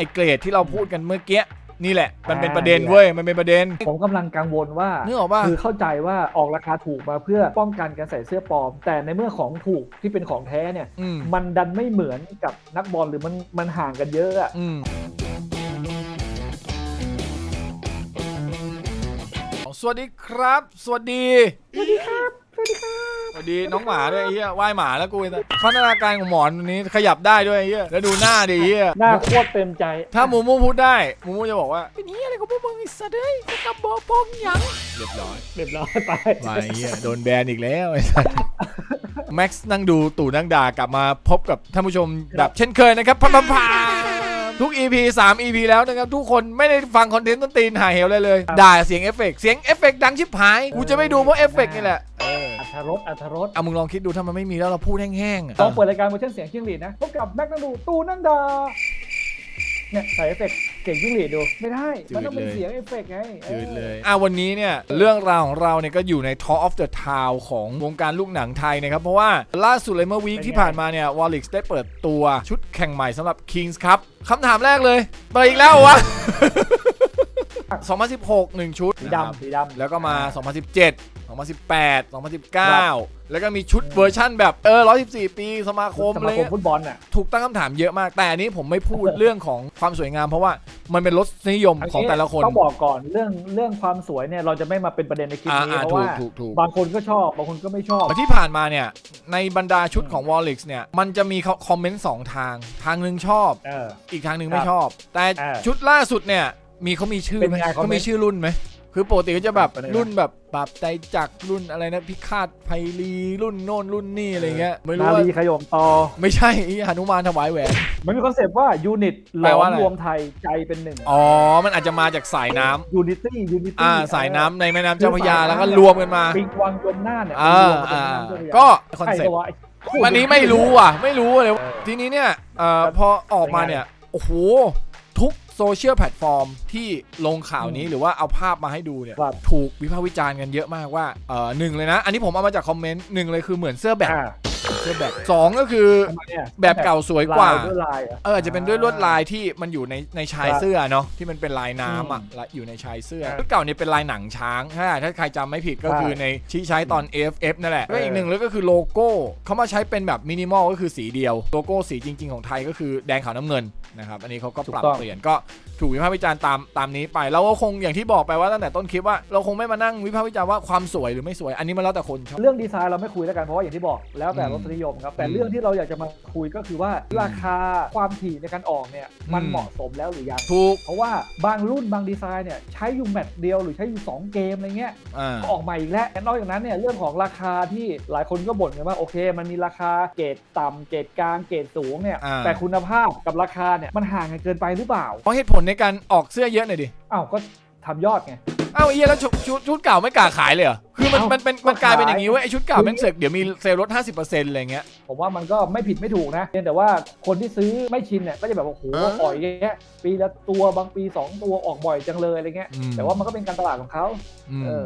ไอ้เกรดที่เราพูดกันเมื่อกี้นี่แหละ มันเป็นประเด็นเว้ยมันเป็นประเด็น ผมกำลังกังวลว่านึกออกป่ะ คือเข้าใจว่าออกราคาถูกมาเพื่อป้องกันการใส่เสื้อปลอม แต่ในเมื่อของถูกที่เป็นของแท้เนี่ย อืม มันดันไม่เหมือนกับนักบอลหรือมันมันห่างกันเยอะอะ อืมสวัสดีครับ สวัสดี สวัสดีครับ สวัสดีครับ สวัสดีน้องหมาด้วยไอ้เหี้ยว่ายหมาแล้วกูไอ้สัสพัฒนาการของหมอนตัวนี้ขยับได้ด้วยไอ้เหี้ยแล้วดูหน้าดิไอ้เหี้ยหน้าโคตรเต็มใจถ้ามูมูพูดได้มูมูจะบอกว่าเป็นเหี้ยอะไรของพวกมึงไอ้สัสเอ้ยจะกลับบอกปองหยังเรียบร้อยเรียบร้อยไปมาไอ้เหี้ยโดนแบนอีกแล้วไอ้สัสแม็กซ์นั่งดูตู่นั่งด่ากลับมาพบกับท่านผู้ชมแบบเช่นเคยนะครับพัมพัมพาทุก EP 3 EP แล้วนะครับ ทุกคนไม่ได้ฟังคอนเทนต์ต้นตีนหายเหวเลยเลย ด่าเสียงเอฟเฟกต์เสียงเอฟเฟกต์ดังชิบหาย กูจะไม่ดูเพราะเอฟเฟกต์นี่แหละเอออั ธรสอัธรสเอามึงลองคิดดูถ้ามันไม่มีแล้วเราพูดแห้งๆอะลองเปิดรายการเวอร์ชันเสียงจิ้งหรีดนะพบกับแม็กนังดูตูนั่งดาเนี่ยใส่เอฟเฟกต์เก่งจิ้งหรีดดูไม่ได้มันต้องเป็นเสียงเอฟเฟกต์ไงออจืดเลย อะวันนี้เนี่ยเรื่องราวของเราเนี่ยก็อยู่ใน Talk of the Town ของวงการลูกหนังไทยนะครับ เพราะว่าล่าสุดเลยเมื่อวีคที่ผ่านมาเนี่ยวอลลิกได้เปิดตัวชุดแข่งใหม่สำหรับ Kings ครับคำถามแรกเลยเปิดอีกแล้วเหรอวะ 2016 1 ชุดสีนะครับดำสีดำแล้วก็มา 2017 2018 2019 แล้วก็มีชุดเวอร์ชั่นแบบเออ114 ปีสมาคมสอะไรมาคมเงี้ยฟุตบอลน่ะ ถูกตั้งคำถามเยอะมาก แต่อันนี้ผมไม่พูดเรื่องของความสวยงาม เพราะว่ามันเป็นรสนิยมของแต่ละคนต้องบอกก่อนเรื่องเรื่องความสวยเนี่ยเราจะไม่มาเป็นประเด็นในคลิปนี้ อ่าเพราะถูกว่าถูกถูก บางคนก็ชอบบางคนก็ไม่ชอบที่ผ่านมาเนี่ย ในบรรดาชุดของ w a l l i x เนี่ย มันจะมีคอมเมนต์สองทาง ทางหนึ่งชอบ เออ อีกทางหนึ่งครับไม่ชอบ แต่อ่าชุดล่าสุดเนี่ย มีเขามีชื่อเป็นไหมไง เขามี comment ชื่อรุ่นไหม คือปกติก็จะแบบเป็นไงรุ่นแบบปรับใจจักรรุ่นอะไรนะพิฆาตไพลีรุ่นโน่นรุ่นนี่อะไรเงี้ยไม่รู้นาว่าลีขยมต่อไม่ใช่อีหนุมานถวายแหวน มันมีคอนเซปต์ว่ายูนิตหลแปลอว่ามอะไร รวมไทยใจเป็นหนึ่งอ๋อ มันอาจจะมาจากสายน้ำยูนิตี้ยูนิตี้อ่าสายน้ำในแม่น้ำเจ้าพระยาแล้วก็รวมกันมาปิงวังยมหน้าเนี่ยอ่ารวมกันอ่าเป็นน้ำเจ้าพระยาก็คอนเซ็ปใช่ต์ปะวะวันนี้ไม่รู้อะ ไม่รู้เลยเออทีนี้เนี่ยเอ่อพอออกมาเนี่ย โอ้โหทุก โซเชียลแพลตฟอร์มที่ลงข่าวนี้หรือว่าเอาภาพมาให้ดูเนี่ยครับถูกวิพากษ์วิจารณ์กันเยอะมากว่าเอ่อหนึ่งเลยนะ อันนี้ผมเอามาจากคอมเมนต์หนึ่งเลยคือเหมือนเสื้อแบบอ่าเสื้อแบบสองก็คือทำไมอะแบบเก่าสวยกว่าลด้วยลายหร เอออาจจะเป็นด้วยลวดลายที่มันอยู่ในในชายครับเสื้อเนาะที่มันเป็นลายน้ำอะและอยู่ในชายเสื้อครับชุดเก่าเนี่ยเป็นลายหนังช้างถ้าถ้าใครจำไม่ผิดก็ใช่คือในชี้ใช้ตอน AFF นั่นแหละเออก็อีกหนึ่งเลยก็คือโลโก้เขามาใช้เป็นแบบมินิมอลก็คือสีเดียวโลโก้สีจริง ๆ ของไทยก็คือแดงขาวน้ำเงิน นะครับ อันนี้เขาก็ปรับถูกต้อง เปลี่ยนก็ถูกวิพากษ์วิจารณ์ตามตามนี้ไปเราก็คงอย่างที่บอกไปว่าตั้งแต่ต้นคลิปว่าเราคงไม่มานั่งวิพากษ์วิจารณ์ว่าความสวยหรือไม่สวย อันนี้มันแล้วแต่คนชอบ เรื่องดีไซน์เราไม่คุยแล้วกันเพราะว่าอย่างที่บอกแล้วแต่อืมรสนิยมครับ แต่อืมเรื่องที่เราอยากจะมาคุยก็คือว่าราคาความถี่ในการออกเนี่ยมันอืม เหมาะสมแล้วหรือยัง ถูกเพราะว่าบางรุ่นบางดีไซน์เนี่ยใช้อยู่แมตช์เดียวหรือใช้อยู่2เกมอะไรเงี้ย อ่า ก็ออกมาอีกแล้วนอกจากนั้นเนี่ยเรื่องของราคาที่หลายคนก็บ่นกันว่าโอเค มันมีราคาเกรดต่ำเกรดกลางเกรดสูงเนี่ยอ่าแต่คุณภาพกับราคาเนี่ยมันห่างกันเกินไปหรือเปล่าเพราะเหตุผลในการออกเสื้อเยอะหน่อยดิอ้าวก็ทำยอดไง เอ้าไอ้เหี้ยแล้วชุดชุดชุดเก่าไม่กล้าขายเลยเหรอคือมันเอ้ามันเป็นก็มันกลายเป็นขายอย่างนี้เว้ยไอชุดเก่าแม่งเสกเดี๋ยวมีเซลล์ลด50%อะไรเงี้ยผมว่ามันก็ไม่ผิดไม่ถูกนะเพียงแต่ว่าคนที่ซื้อไม่ชินเนี่ยก็จะแบบว่าโอ้โหอ่าอ่อยอย่างเงี้ยปีละตัวบางปี 2 ตัวออกบ่อยจังเลยอะไรเงี้ย อืมแต่ว่ามันก็เป็นการตลาดของเขาอืม เออ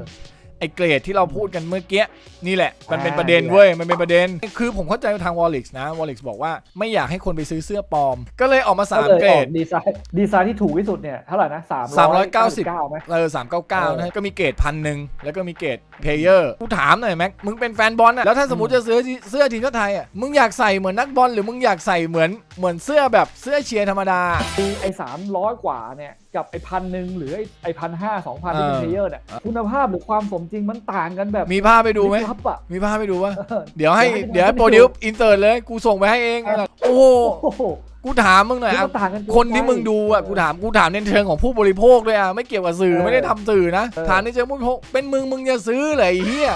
ไอเกรดที่เราพูดกันเมื่อกี้นี่แหละ มันเป็นอ่าประเด็นนี่แหละเว้ยมันเป็นประเด็น คือผมเข้าใจทางวอลลิกนะวอลลิกบอกว่าไม่อยากให้คนไปซื้อเสื้อปลอม ก็เลยออกมาก็3เลยเกรออกดดีไซน์ดีไซน์ที่ถูกที่สุดเนี่ยเท่าไหร่นะ3 390 399ไหมเออสามเก้าเก้านะก็มีเกรดพันหนึ่งแล้วก็มีเกรดเพลเยอร์กูถามหน่อยแม็กมึงเป็นแฟนบอลอะแล้วถ้าสมมติจะซื้อเสื้อทีมชาติไทยอะมึงอยากใส่เหมือนนักบอลหรือมึงอยากใส่เหมือนเหมือนเสื้อแบบเสื้อเชียร์ธรรมดามีไอ้สามร้อยกว่าเนี่ยกับไอ้พันหนึ่งหรือไอ้ไอ้พันห้าสองพันที่เป็นเออเพลเยอร์เนี่ยคุณภาพหรือความสมจริงมันต่างกันแบบมีภาพไปดูไหมลิบลับอะมีภาพไปดูว่าเออเดี๋ยวให้เดี๋เดี๋ยยววให้ให้ โปรดิวอินเสิร์ตเลย กูส่งไปให้เอง เออ โอ้โหโอ้โหกูถามมึงหน่อยคืออะมันต่างกันเกิคนที่ไปมึงดูอะกูถามกูถามในเชิงของผู้บริโภคด้วยอะไม่เกี่ยวกับสื่อเออไม่ได้ทำสื่อนะเออ ถามในเชิงผู้บริโภคเป็นมึงมึงจะซื้อเลยไอ้เฮีย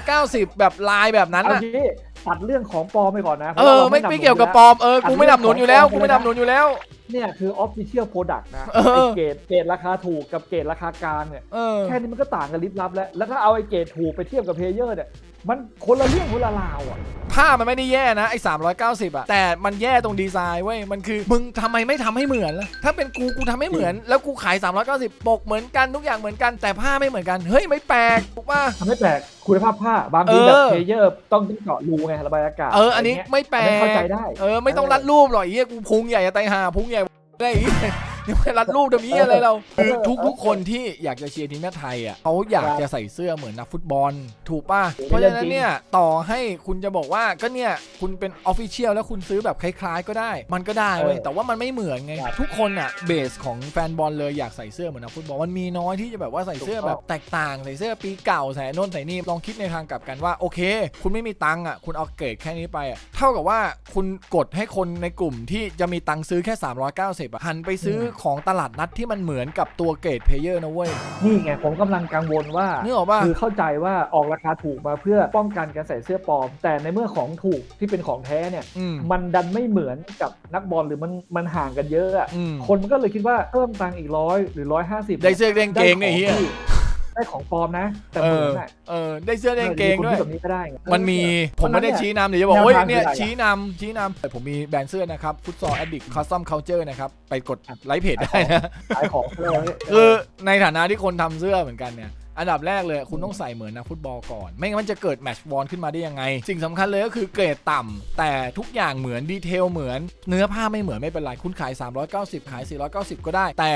390แบบลายแบบนั้นเอาอะงี้ตัดเรื่องของปลอมไปก่อนนะเออไม่ไม่เกี่ยวกับปลอมเออกูไม่ดำหนุนอยู่แล้วกูไม่ดำหนุนอยู่แล้ว เนี่ยคือ official product นะเออไอ้เกรดเกรดราคาถูกกับเกรดราคากลางเนี่ย เออ แค่นี้มันก็ต่างกันลิบลับแล้ว แล้วถ้าเอาไอ้เกรดถูกไปเทียบกับเพลเยอร์เนี่ยมันคนละเรื่องคนละราวอะผ้ามันไม่ได้แย่นะไอ้390อะแต่มันแย่ตรงดีไซน์เว้ยมันคือมึงทำไมไม่ทำให้เหมือนล่ะถ้าเป็นกูกูทำให้เหมือน แล้วกูขาย 390 ปกเหมือนกันทุกอย่างเหมือนกันแต่ผ้าไม่เหมือนกันเฮ้ยไม่แปลกถูกป่ะ ทำให้แปลกคุณภาพผ้าบางทีเออ แบบเพลเยอร์ต้องเจาะรูไงระบายอากาศเอออันนี้ะรงี้ยไม่แปลอันนี้กเข้าใจได้ เออไม่ต้องรัดรูปหรอกไอ้เหี้ยกูพุงใหญ่อะไตหาพุงใหญ่อะไรอย่างงี้ยั งไม่รัดรูปทำนี้ยอะไรเราคือทุกทุกๆคนที่อยากจะเชียร์ทีมชาติไทยอะเขาอยากจะใส่เสื้อเหมือนนักฟุตบอล ถูกป่ะ เพราะฉะนั้นเนี่ยต่อให้คุณจะบอกว่าก็เนี่ยคุณเป็นออฟฟิเชียลแล้วคุณซื้อแบบคล้ายๆ ก็ได้ มันก็ได้เว้ยเออแต่ว่ามันไม่เหมือนไงครับทุกคนอะเบสของแฟนบอลเลยอยากใส่เสื้อเหมือนนักฟุตบอลมันมีน้อยที่จะแบบว่าใส่เสื้อแบบแตกต่างใส่เสื้อปีเก่าใส่โน่นใส่นี่ลองคิดในทางกลับกันว่าโอเค คุณไม่มีตังค์อะคุณเอาเกรดแค่นี้ไปอะเท่ากับว่าคุณกดให้คนในกลุ่มที่จะมีตังค์ซื้อแค่ 390อะหันไปซื้อของตลาดนัดที่มันเหมือนกับตัวเกรดเพลเยอร์นะเว้ย นี่ไงผมกำลังกังวลว่านึกออกป่ะคือเข้าใจว่าออกราคาถูกมาเพื่อป้องกันการใส่เสื้อปลอม แต่ในเมื่อของถูกที่เป็นของแท้เนี่ย อืม มันดันไม่เหมือนกับนักบอลหรือมันมันห่างกันเยอะอะอืม คนมันก็เลยคิดว่าเพิ่มตังค์อีกร้อยหรือร้อยห้าสิบได้เสื้อได้กางเกงเนี่ยเฮีย ได้ของปลอมนะ แต่เอเหมืออนอะเออได้เสื้อได้กางเกงด้วยคนคิแบบนี้ก็ได้ไงมันมีเออผมไม่ได้เพราะฉะนั้นชี้นำเดี๋ยวจะบอกแนวโอ้ยทางเนี่ยคืออะไรอะชี้นำชี้นำแต่ผมมีแบรนด์เสื้อนะครับฟุตซอลแอดดิกคัสตอมเคาเจอร์นะครับ ไปกดไลค์เพจได้นะ ขายของเลยคือในฐานะที่คนทำเสื้อเหมือนกันเนี่ย อันดับแรกเลยคุณต้องใส่เหมือนนักฟุตบอลก่อน ไม่งั้นมันจะเกิดแมตช์บอลขึ้นมาได้ยังไง สิ่งสำคัญเลยก็คือเกรดต่ำแต่ทุกอย่างเหมือนดีเทลเหมือน เนื้อผ้าไม่เหมือนไม่เป็นไร คุณขาย 390 ขาย 490 ก็ได้ แต่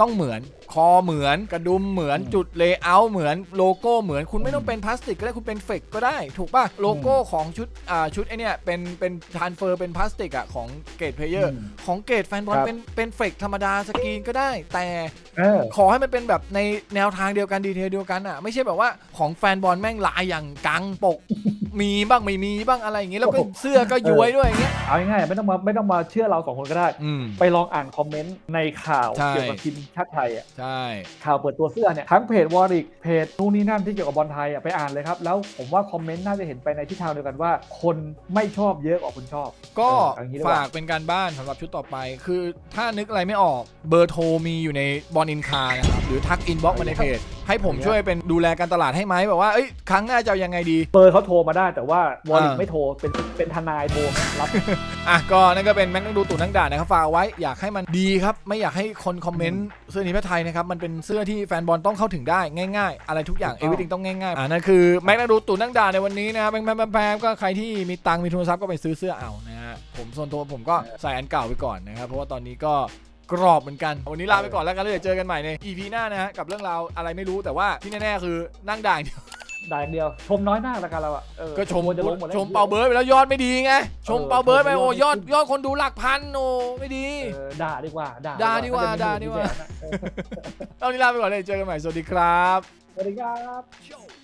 ต้องเหมือน คอเหมือนกระดุมเหมือนจุดเลเยอร์เหมือนโลโก้เหมือนคุณไม่ต้องเป็นพลาสติกก็ได้คุณเป็นเฟกก็ได้ ถูกป่ะโลโก้ของชุดอ่าชุดไอเนี่ยเป็นเป็นทานเฟอร์เป็นพลาสติกอะของเกรดเพลเยอร์อืมของเกรดแฟนบอลครับเป็นเป็นเฟกธรรมดาสกรีนก็ได้ แต่เออขอให้มันเป็นแบบในแนวทางเดียวกันดีเทลเดียวกันอะไม่ใช่แบบว่าของแฟนบอลแม่งลายอย่างกังปกมีบ้างไม่มีบ้างอะไรอย่างเงี้ยแล้วก็โอ้โหเสื้อก็ย้วยด้วยอย่างเงี้ยเอาง่ายๆไม่ต้องมาไม่ต้องมาเชื่อเราสองคนก็ได้อืมไปลองอ่านคอมเมนต์ในข่าวใช่เกี่ยวกับทีมชาติไทยอะใช่ ข่าวเปิดตัวเสื้อเนี่ยทั้งเพจวอริกเพจนู่นนี่นั่นที่เกี่ยวกับบอลไทยอะไปอ่านเลยครับแล้วผมว่าคอมเมนต์น่าจะเห็นไปในทิศทางเดียวกันว่า คนไม่ชอบเยอะกว่าคนชอบก็เอออย่างนี้ดีกว่า ฝากเป็นการบ้านสำหรับชุดต่อไป คือถ้านึกอะไรไม่ออกเบอร์โทรมีอยู่ในบอลอินคานะครับ หรือทักอินบ็อกมาในเพจ ให้ผมช่วยเป็นดูแลการตลาดให้ไหมแบบว่าเอ้ยครั้งหน้าจะเอายังไงดี เบอร์เขาโทรมาได้แต่ว่าวอริกอ่าไม่โทรเป็นเป็นทนายโทรรับอะก็นั่นก็เป็นแม็กนังดูตู่นังด่านะครับฝากเอาไว้อยากให้มันดีครับ ไม่อยากให้คนคอมเมนต์เสื้อนี้พระไทยนะครับมันเป็นเสื้อที่แฟนบอลต้องเข้าถึงได้ง่าย ๆ อะไรทุกอย่างถูเอกต้องวิติงต้องง่ายๆอ่านั่นคือแม็กนังดูตู่นังด่าในวันนี้นะครับแพมแพมๆๆๆก็ใครที่มีตังค์มีทุนทรัพย์ก็ไปซื้อเสื้อเอานะฮะผมส่วนตัวผมก็ใส่อันเก่าไปก่อนนะครับเพราะว่าตอนนี้ก็ กรอบเหมือนกัน วันนี้ลาไปก่อนแล้วกันแล้วเดี๋ยวเจอกันใหม่ใน EP หน้านะฮะกับเรื่องราวอะไรไม่รู้แต่ว่าที่แน่ๆคือนั่งด่าอย่างเดียวได้อย่างเดียวชมน้อยหน้าละกันเราอะเออก็ชมควรจะลงหมดแล้วชมเปาเบิร์ดไปแล้วยอดไม่ดีไงชมเออเปาเบิร์ดไปชมโอ้ยอดยยออดดคนดูหลักพันโอ้ไม่ดีเออด่าดีกว่าด่าด่าดีกว่าไม่ด่าจะมีดีกว่าแจนะเออเอานี้ลาไปก่อนเลยเจอกันใหม่สวัสดีครับสวัสดีครับ